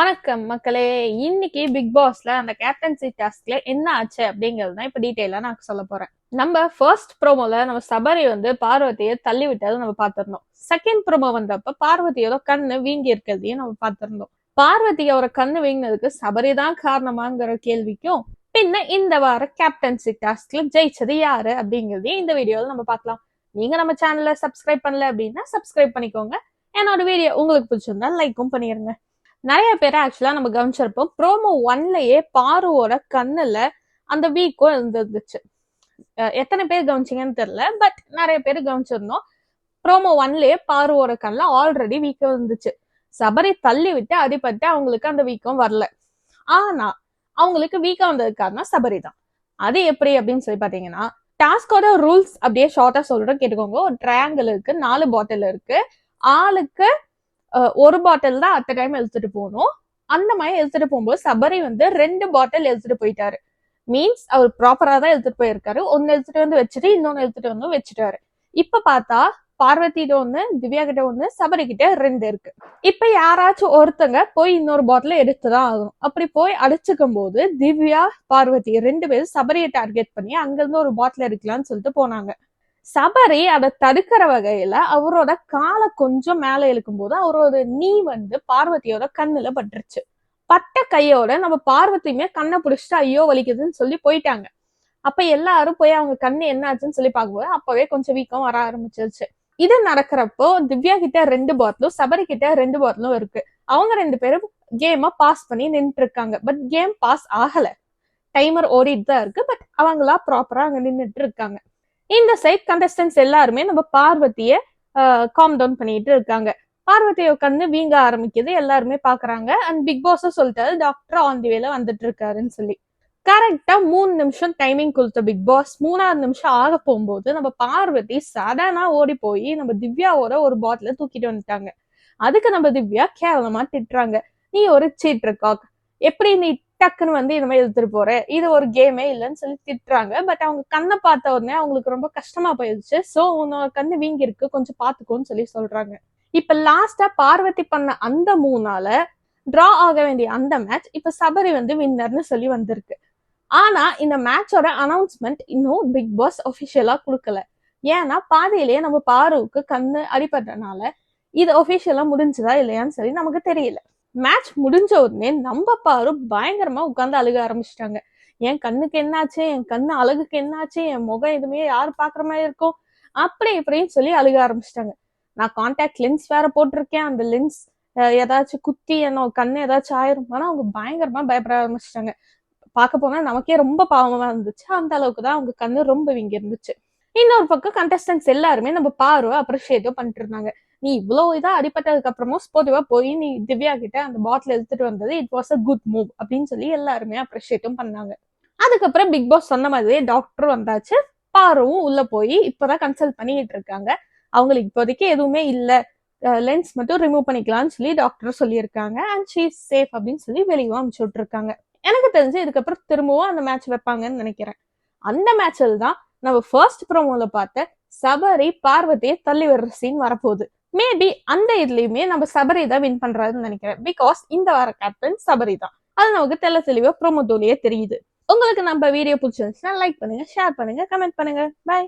வணக்கம் மக்களே. இன்னைக்கு பிக் பாஸ்ல அந்த கேப்டன்சி டாஸ்க்ல என்ன ஆச்சு அப்படிங்கிறது தான் இப்ப டீட்டெயிலா நான் சொல்ல போறேன். நம்ம ஃபர்ஸ்ட் ப்ரோமோல நம்ம சபரி வந்து பார்வதியை தள்ளி விட்டதை நம்ம பார்த்திருந்தோம். செகண்ட் ப்ரோமோ வந்தப்ப பார்வதியோட கண்ணு வீங்கி இருக்கிறதையும் நம்ம பார்த்திருந்தோம். பார்வதியோட கண்ணு வீங்கினதுக்கு சபரி தான் காரணமாங்கிற கேள்விக்கும் பின்ன இந்த வார கேப்டன்சி டாஸ்க்ல ஜெயிச்சது யாரு அப்படிங்கிறதையும் இந்த வீடியோல நம்ம பார்க்கலாம். நீங்க நம்ம சேனலை சப்ஸ்கிரைப் பண்ணல அப்படின்னா சப்ஸ்கிரைப் பண்ணிக்கோங்க. என்னோட வீடியோ உங்களுக்கு பிடிச்சிருந்தா லைக்கும் பண்ணிருங்க. நிறைய பேர் ஆக்சுவலா நம்ம கவனிச்சிருப்போம். ப்ரோமோ ஒன்லயே பாருவோட கண்ணுல அந்த வீக்கோ இருந்துருந்துச்சு எத்தனை பேர் கவனிச்சிங்கன்னு தெரியல பட் நிறைய பேர் கவனிச்சிருந்தோம். ப்ரோமோ ஒன்லயே பாருவோட கண்ணுல ஆல்ரெடி வீக்கம் இருந்துச்சு. சபரி தள்ளி விட்டு அடிபட்டு அவங்களுக்கு அந்த வீக்கம் வரல. ஆனா அவங்களுக்கு வீக்கம் வந்தது காரணம் சபரி தான். அது எப்படி அப்படின்னு சொல்லி பாத்தீங்கன்னா டாஸ்கோட ரூல்ஸ் அப்படியே ஷார்ட்டா சொல்றேன் கேட்டுக்கோங்க. ஒரு ட்ரையாங்கிள் இருக்கு நாலு பாட்டில் இருக்கு. ஆளுக்கு ஒரு பாட்டில் தான் அத்த டைம் எடுத்துட்டு போகணும் அந்த மாதிரி எடுத்துட்டு போகும்போது சபரி வந்து ரெண்டு பாட்டில் எடுத்துட்டு போயிட்டாரு. மீன்ஸ் அவர் ப்ராப்பரா தான் எடுத்துட்டு போயிருக்காரு. ஒன்னு எடுத்துட்டு வந்து வச்சுட்டு இன்னொன்னு எடுத்துட்டு வந்து வச்சுட்டாரு. இப்ப பார்த்தா பார்வதியிட ஒண்ணு திவ்யா கிட்ட ஒண்ணு சபரி கிட்ட ரெண்டு இருக்கு. இப்ப யாராச்சும் ஒருத்தங்க போய் இன்னொரு பாட்டில எடுத்துதான் ஆகணும். அப்படி போய் அடிச்சுக்கும் போது திவ்யா பார்வதி ரெண்டு பேரும் சபரியை டார்கெட் பண்ணி அங்கிருந்து ஒரு பாட்டில் எடுக்கலாம்னு சொல்லிட்டு போனாங்க. சபரி அதை தடுக்கிற வகையில அவரோட காலை கொஞ்சம் மேல இழுக்கும் போது அவரோட நீ வந்து பார்வதியோட கண்ணுல பட்டுருச்சு. பட்ட கையோட நம்ம பார்வதியுமே கண்ணை பிடிச்சிட்டு ஐயோ வலிக்குதுன்னு சொல்லி போயிட்டாங்க. அப்ப எல்லாரும் போய் அவங்க கண்ணு என்ன ஆச்சுன்னு சொல்லி பார்க்கும்போது அப்பவே கொஞ்சம் வீக்கம் வர ஆரம்பிச்சிருச்சு. இது நடக்கிறப்போ திவ்யா கிட்ட ரெண்டு பாட்டிலும் சபரி கிட்ட ரெண்டு பாட்டிலும் இருக்கு. அவங்க ரெண்டு பேரும் கேமை பாஸ் பண்ணி நின்று இருக்காங்க பட் கேம் பாஸ் ஆகல. டைமர் ஓடிட்டு தான் இருக்கு. பட் அவங்களா ப்ராப்பரா அங்க நின்றுட்டு இருக்காங்க இந்த சைட் கண்டஸ்டன்ஸ் எல்லாருமே நம்ம பார்வதிய காம் டவுன் பண்ணிட்டு இருக்காங்க. பார்வதியை உட்காந்து வீங்க ஆரம்பிக்குது. எல்லாருமே பாக்குறாங்க அண்ட் பிக் பாஸ் சொல்லிட்டாரு டாக்டர் ஆன் தி வேல வந்துட்டு இருக்காருன்னு சொல்லி. கரெக்டா மூணு நிமிஷம் டைமிங் கொடுத்த பிக் பாஸ் மூணாவது நிமிஷம் ஆக போகும்போது நம்ம பார்வதி சடனா ஓடி போய் நம்ம திவ்யாவோட ஒரு பாட்டில தூக்கிட்டு வந்துட்டாங்க. அதுக்கு நம்ம திவ்யா கேவலமா திட்டுறாங்க. நீ ஒரு சீட் காக் எப்படி நீ டக்குன்னு வந்து இந்த மாதிரி எடுத்துட்டு போற இது ஒரு கேமே இல்லைன்னு சொல்லி திட்டுறாங்க. பட் அவங்க கண்ணை பார்த்த உடனே அவங்களுக்கு ரொம்ப கஷ்டமா போயிடுச்சு சோ உன்னோட கண்ணு வீங்கி இருக்கு கொஞ்சம் பாத்துக்கோன்னு சொல்லி சொல்றாங்க. இப்ப லாஸ்டா பார்வதி பண்ண அந்த மூணால டிரா ஆக வேண்டிய அந்த மேட்ச் இப்ப சபரி வந்து வின்னர்னு சொல்லி வந்திருக்கு. ஆனா இந்த மேட்சோட அனௌன்ஸ்மெண்ட் இன்னும் பிக் பாஸ் ஒஃபிஷியலா கொடுக்கல. ஏன்னா பாதியிலேயே நம்ம பாருவுக்கு கண்ணு அடிபடுறதுனால இது ஒபிஷியலா முடிஞ்சுதா இல்லையான்னு சொல்லி நமக்கு தெரியல. மேட்ச் முடிஞ்ச உடனே நம்ம பாரு பயங்கரமா உட்காந்து அழுக ஆரம்பிச்சிட்டாங்க. என் கண்ணுக்கு என்னாச்சு? என் கண்ணு அழகுக்கு என்னாச்சு? என் முகம் எதுவுமே யார் பாக்குற மாதிரி இருக்கும்? அப்படி இப்படின்னு சொல்லி அழுக ஆரம்பிச்சிட்டாங்க. நான் கான்டாக்ட் லென்ஸ் வேற போட்டிருக்கேன். அந்த லென்ஸ் ஏதாச்சும் குத்தி என்ன கண்ணு ஏதாச்சும் ஆயிரும் ஆனா அவங்க பயங்கரமா பயப்பட ஆரம்பிச்சிட்டாங்க. பார்க்க போனா நமக்கே ரொம்ப பாவமா இருந்துச்சு. அந்த அளவுக்கு தான் அவங்க கண்ணு ரொம்ப வீங்கி இருந்துச்சு இன்னொரு பக்கம் கண்டஸ்டன்ஸ் எல்லாருமே நம்ம பார்வை அப்ரிஷியேட்டோ பண்ணிட்டு இருந்தாங்க. நீ இவ்வளவு இதா அடிபட்டதுக்கு அப்புறமும் ஸ்போர்ட்டிவா போய் நீ திவ்யா கிட்ட அந்த பாட்டில் எடுத்துட்டு வந்தது it was a good move அப்படின்னு சொல்லி எல்லாருமே அப்ரிஷியேட்டும் பண்ணாங்க. அதுக்கப்புறம் பிக் பாஸ் சொன்ன மாதிரியே டாக்டர் வந்தாச்சு. பாருவும் உள்ள போய் இப்பதான் கன்சல்ட் பண்ணிட்டு இருக்காங்க. அவங்களுக்கு இப்போதைக்கு எதுவுமே இல்ல. லென்ஸ் மட்டும் ரிமூவ் பண்ணிக்கலாம்னு சொல்லி டாக்டர் சொல்லியிருக்காங்க. அண்ட் ஷீ சேஃப் அப்படின்னு சொல்லி வெளியே அனுப்பிச்சு விட்டுருக்காங்க. எனக்கு தெரிஞ்சு இதுக்கப்புறம் திரும்பவும் அந்த மேட்ச் வைப்பாங்கன்னு நினைக்கிறேன். அந்த மேட்சில் தான் நம்ம ஃபர்ஸ்ட் ப்ரோமோல பார்த்த சபரி பார்வதியை தள்ளி வர்ற சீன் வரப்போகுது. மேபி அந்த இதுலயுமே நம்ம சபரி தான் வின் பண்றாருன்னு நினைக்கிறேன். பிகாஸ் இந்த வார கேப்டன் சபரி தான். அது நமக்கு தெல்ல தெளிவா ப்ரோமோ தோலியே தெரியுது. உங்களுக்கு நம்ம வீடியோ பிடிச்சிருந்துச்சுன்னா லைக் பண்ணுங்க ஷேர் பண்ணுங்க கமெண்ட் பண்ணுங்க. பை